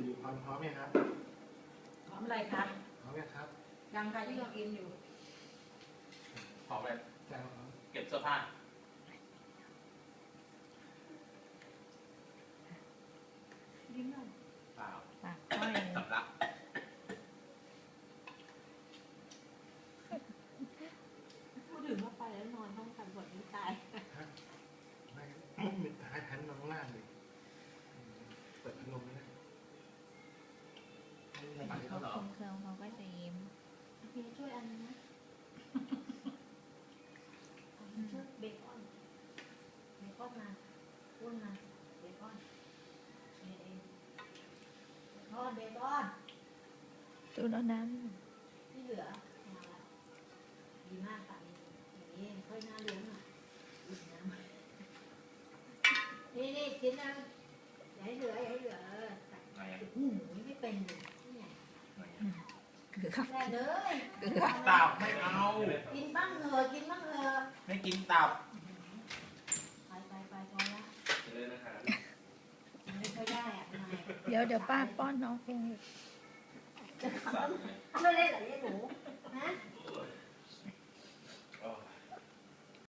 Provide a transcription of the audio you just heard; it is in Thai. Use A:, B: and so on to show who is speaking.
A: สิริพรพร้อมไหมครับ
B: พร้อมอะไรคะ
A: พร้อมไหมครับ
B: ยังค่ะที่เรากินอยู่
C: พร้อมเลย
A: แจ้งพร้อม
C: เก็บเสื้อผ้า
B: ยิ้มหน่อย
C: เปล่า
D: ปากก้อย
C: สำลัก
B: พูดถึงว่าไปแล้วนอนห้องกันบดนี้ตาย
A: ไม่มีท้ายแผ่นน้องล่างเลยเปิดพัดลมไม่ได้ไม่ได้
D: เขาคงเครื่องเขาก็จะยิ้ม
B: พี่ช่วยอันนึงนะช่วยเบคอนเบคอนมาอ้วนมาเบคอนนี่เองเบคอนเบคอน
D: ตูนเอาน้
B: ที่เหลือมาละดีมากค่ะอย่างนี้ค่อยน่าเลี้ยงอะอีกนะนี่นี่ชิ้นนึงอย่าให้เหลืออย่าให้เหลือเออตัก
C: ไงอะ
B: โอ้โหไม่เป็นเลยนี่ไง
C: ไงอะำ
D: คือเขา
B: แม่เลย
C: ตับไม่เอา
B: กินบ้างเถอะกินบ้างเถอะ
C: ไม่กินตับ
B: ไปไปไปพอละ
C: เลยนะครับ
B: ไม่ค่อยได้อะนาย
D: เดี๋ยวเดี๋ยวป้าป้อนน้องเอง
B: ไม่เล่นเหรอเนี่ยหนู